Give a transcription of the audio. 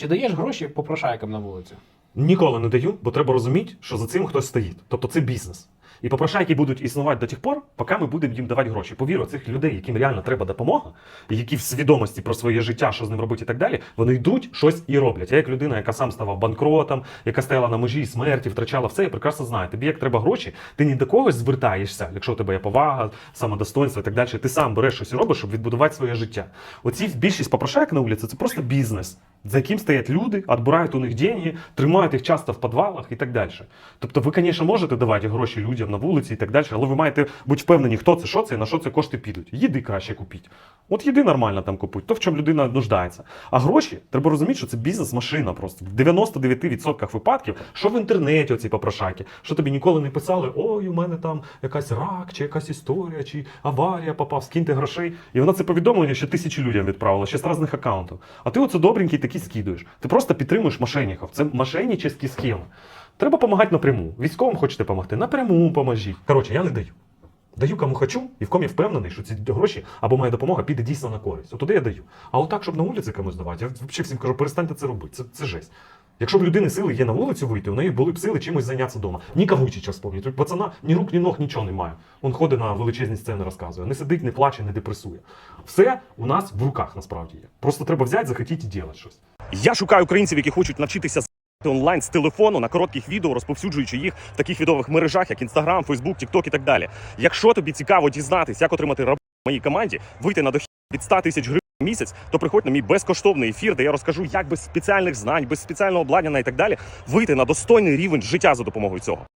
Чи даєш гроші попрошайкам на вулицю? Ніколи не даю, бо треба розуміти, що за цим хтось стоїть. Тобто це бізнес. І попрошайки будуть існувати до тих пор, поки ми будемо їм давати гроші. Повірю, цих людей, яким реально треба допомога, які в свідомості про своє життя, що з ним робити і так далі, вони йдуть щось і роблять. Я як людина, яка сам ставав банкротом, яка стояла на межі смерті, втрачала все, я прекрасно знаю. Тобі як треба гроші, ти ні до когось звертаєшся, якщо у тебе є повага, самодостоинство і так далі. Ти сам береш щось і робиш, щоб відбудувати своє життя. Оці більшість попрошайок на вулиці це просто бізнес, за яким стоять люди, відбирають у них деньги, тримають їх часто в підвалах і так далі. Тобто, ви, звісно, можете давати гроші людям на вулиці і так далі, але ви маєте бути впевнені, хто це, що це і на що це кошти підуть. Їди краще купіть. От їди нормально там купуть, то в чому людина нуждається. А гроші треба розуміти, що це бізнес-машина просто. В 99% випадків, що в інтернеті оці попрошайки, що тобі ніколи не писали, ой, у мене там якась рак, чи якась історія, чи аварія попав, скиньте грошей. І вона це повідомлення ще тисячі людям відправила, ще з різних аккаунтів. А ти оце добренький такі скидуєш. Ти просто підтримуєш мошенників. Це мошенническі схеми. Треба допомагати напряму. Військовим хочете допомогти, напряму поможіть. Коротше, я не даю. Даю кому хочу, і в кому я впевнений, що ці гроші або моя допомога піде дійсно на користь. От я даю. А отак, щоб на вулиці комусь давати, я взагалі всім кажу, перестаньте це робити. Це, це жесть. Якщо б людини сили є на вулицю вийти, у неї були б сили чимось зайнятися вдома. Ні Кавичича вспомніть. Тут Пацана ні рук, ні ног, нічого немає. Він ходить на величезні сцени, розказує. Не сидить, не плаче, не депресує. Все у нас в руках насправді є. Просто треба взяти, захотіти і робити щось. Я шукаю українців, які хочуть навчитися онлайн з телефону на коротких відео, розповсюджуючи їх в таких відових мережах, як Instagram, Facebook, TikTok і так далі. Якщо тобі цікаво дізнатись, як отримати в моїй команді, вийти на дохід від 100 тисяч гривень в місяць, то приходь на мій безкоштовний ефір, де я розкажу, як без спеціальних знань, без спеціального обладнання і так далі вийти на достойний рівень життя за допомогою цього.